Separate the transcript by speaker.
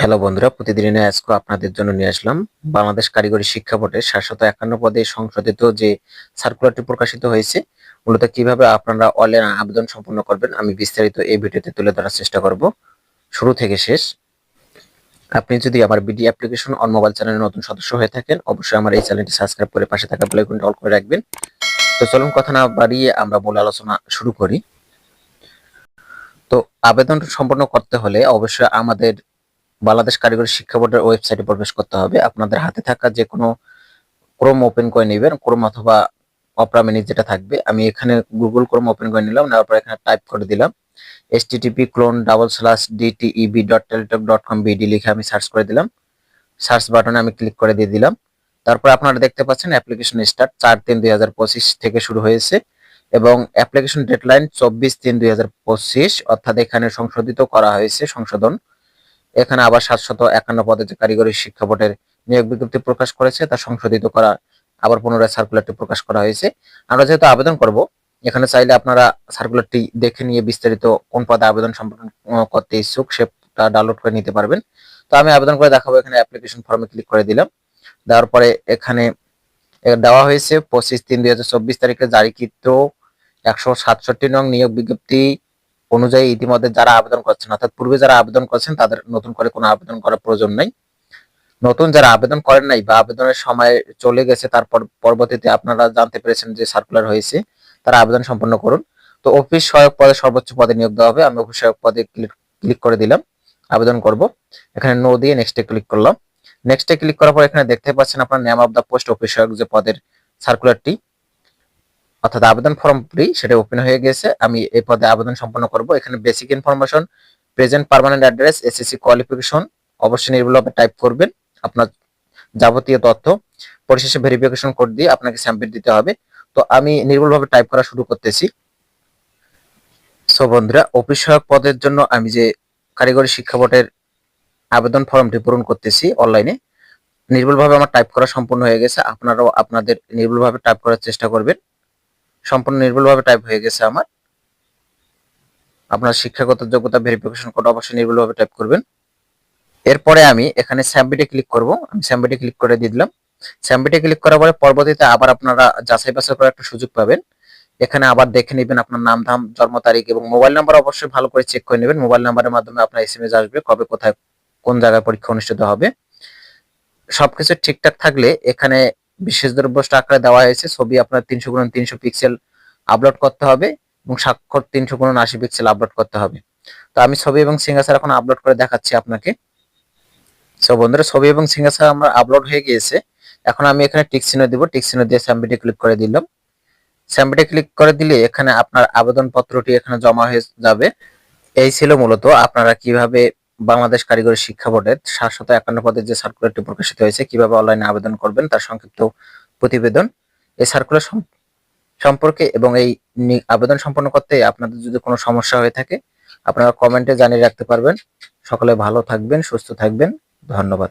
Speaker 1: Hello বন্ধুরা, প্রতিদিনের আজকে আপনাদের জন্য নিয়ে আসলাম বাংলাদেশ কারিগরি শিক্ষা বোর্ডের সাতশত একান্ন পদে সংশোধিত যে সার্কুলারটি প্রকাশিত হয়েছে, মূলত কীভাবে আপনারা অনলাইন আবেদন সম্পন্ন করবেন, আমি বিস্তারিত এই ভিডিওতে তুলে ধরার চেষ্টা করব। শুরু থেকে শেষ। আপনি যদি আমার বিডি অ্যাপ্লিকেশন অন মোবাইল চ্যানেলের নতুন সদস্য হয়ে থাকেন, অবশ্যই আমার এই চ্যানেলটি সাবস্ক্রাইব করে পাশে থাকা বেল আইকনটি অল করে রাখবেন। তো চলুন কথা না বাড়িয়ে আমরা মূল আলোচনা শুরু করি। তো আবেদন সম্পন্ন করতে হলে অবশ্যই আমাদের বাংলাদেশ কারিগরি শিক্ষা বোর্ডের ওয়েবসাইটে প্রবেশ করতে হবে। আপনাদের হাতে থাকা যে কোনো ক্রোম ওপেন করে নেবেন, ক্রোম অথবা অপরা মিনি যেটা থাকবে। আমি এখানে গুগল ক্রোম ওপেন করে নিলাম, নেওয়ার পর এখানে টাইপ করে দিলাম। S TTP colon double slash DTEB dot Teletalk dot com BD লিখে আমি সার্চ করে দিলাম। সার্চ বাটনে আমি ক্লিক করে দিয়ে দিলাম। তারপর আপনারা দেখতে পাচ্ছেন অ্যাপ্লিকেশন স্টার্ট চার তিন দুই থেকে শুরু হয়েছে এবং অ্যাপ্লিকেশন ডেডলাইন চব্বিশ তিন দুই অর্থাৎ এখানে সংশোধিত করা হয়েছে সংশোধন। এখানে আবার সাতশত একান্ন পদে যে কারিগরি শিক্ষা বোর্ডের নিয়োগ বিজ্ঞপ্তি প্রকাশ করেছে, তা সংশোধিত করা, আবার পুনরায় সার্কুলারটি প্রকাশ করা হয়েছে। আমরা যেহেতু আবেদন করব, এখানে চাইলে আপনারা সার্কুলারটি দেখে নিয়ে বিস্তারিত কোন পদে আবেদন সম্পন্ন করতে ইচ্ছুক সেটা ডাউনলোড করে নিতে পারবেন। তো আমি আবেদন করে দেখাবো, এখানে অ্যাপ্লিকেশন ফর্মে ক্লিক করে দিলাম। দেওয়ার পরে এখানে দেওয়া হয়েছে পঁচিশ তিন দুই হাজার চব্বিশ তারিখে জারিকৃত একশো সাতষট্টি নং নিয়োগ বিজ্ঞপ্তি। অনুযায়ী ইতিমধ্যে যারা আবেদন করছেন, অর্থাৎ পূর্বে যারা আবেদন করছেন, তাদের নতুন করে কোনো আবেদন করার প্রয়োজন নেই। নতুন যারা আবেদন করেন নাই বা আবেদনের সময় চলে গেছে, তারপর পরবর্তীতে আপনারা জানতে পেরেছেন যে সার্কুলার হয়েছে, তারা আবেদন সম্পন্ন করুন। তো অফিস সহায়ক পদে সর্বোচ্চ পদে নিয়োগ দেওয়া হবে। আমি অফিস সহায়ক পদে ক্লিক করে দিলাম, আবেদন করব। এখানে নো দিয়ে নেক্সটে ক্লিক করলাম। নেক্সটে ক্লিক করার পর এখানে দেখতে পাচ্ছেন আপনার name of the post office সহায়ক যে পদের সার্কুলারটি অর্থাৎ আবেদন ফর্মটি সেটা ওপেন হয়ে গেছে। আমি এই পদে আবেদন সম্পন্ন করব। এখানে basic information present permanent address SSC qualification অবশ্যই নির্ভুলভাবে টাইপ করবেন। আপনার যাবতীয় তথ্য, পরিশেষে ভেরিফিকেশন কোড দিয়ে আপনাকে স্যাম্পল দিতে হবে। তো আমি নির্ভুলভাবে টাইপ করা শুরু করতেছি। সো বন্ধুরা অফিস সহায়ক পদের জন্য আমি যে কারিগরি শিক্ষা বোর্ডের আবেদন ফর্মটি পূরণ করতেছি অনলাইনে নির্ভুলভাবে আমার টাইপ করা সম্পূর্ণ হয়ে গেছে। আপনারাও আপনাদের নির্ভুলভাবে টাইপ করার চেষ্টা করবেন। সম্পূর্ণ নির্ভুলভাবে টাইপ হয়ে গেছে আমার। আপনার শিক্ষাগত যোগ্যতা ভেরিফিকেশন কোড অবশ্যই নির্ভুলভাবে টাইপ করবেন। এরপরে আমি এখানে স্যাম্পিটে ক্লিক করব। আমি স্যাম্পিটে ক্লিক করে দিয়ে দিলাম। স্যাম্পিটে ক্লিক করার পরে পরবর্তীতে আবার আপনারা যাচাই বাছাই করার একটা সুযোগ পাবেন। এখানে আবার দেখে নেবেন আপনার নাম, ধাম, জন্ম তারিখ এবং মোবাইল নাম্বার অবশ্যই ভালো করে চেক করে নেবেন। মোবাইল নাম্বারের মাধ্যমে আপনার এসএমএস আসবে, কবে, কোথায়, কোন জায়গায় পরীক্ষা অনুষ্ঠিত হবে। সবকিছু ঠিকঠাক থাকলে এখানে বিশেষ দ্রব্যষ্ট আকারে দেওয়া হয়েছে। ছবি আপনার তিনশো গুণ তিনশো পিক্সেল আপলোড করতে হবে এবং স্বাক্ষর তিনশো গুণ আশি পিক্সেল আপলোড করতে হবে। তো আমি ছবি এবং সিঙ্গাসার এখন আপলোড করে দেখাচ্ছি আপনাকে। সো বন্ধুরা, ছবি এবং সিঙ্গাসার আমার আপলোড হয়ে গিয়েছে। এখন আমি এখানে টিক চিহ্ন দিব। টিক চিহ্ন দিয়ে স্যাম্পিটে ক্লিক করে দিলাম। স্যাম্পিটে ক্লিক করে দিলে এখানে আপনার আবেদন পত্রটি এখানে জমা হয়ে যাবে। এই ছিল মূলত আপনারা কীভাবে বাংলাদেশ কারিগরি শিক্ষা বোর্ডের সাতশত একান্ন পদের যে সার্কুলারটি প্রকাশিত হয়েছে, কীভাবে অনলাইনে আবেদন করবেন, তার সংক্ষিপ্ত প্রতিবেদন। এই সার্কুলার সম্পর্কে এবং এই আবেদন সম্পন্ন করতে আপনাদের যদি কোনো সমস্যা হয়ে থাকে, আপনারা কমেন্টে জানিয়ে রাখতে পারবেন। সকলে ভালো থাকবেন, সুস্থ থাকবেন। ধন্যবাদ।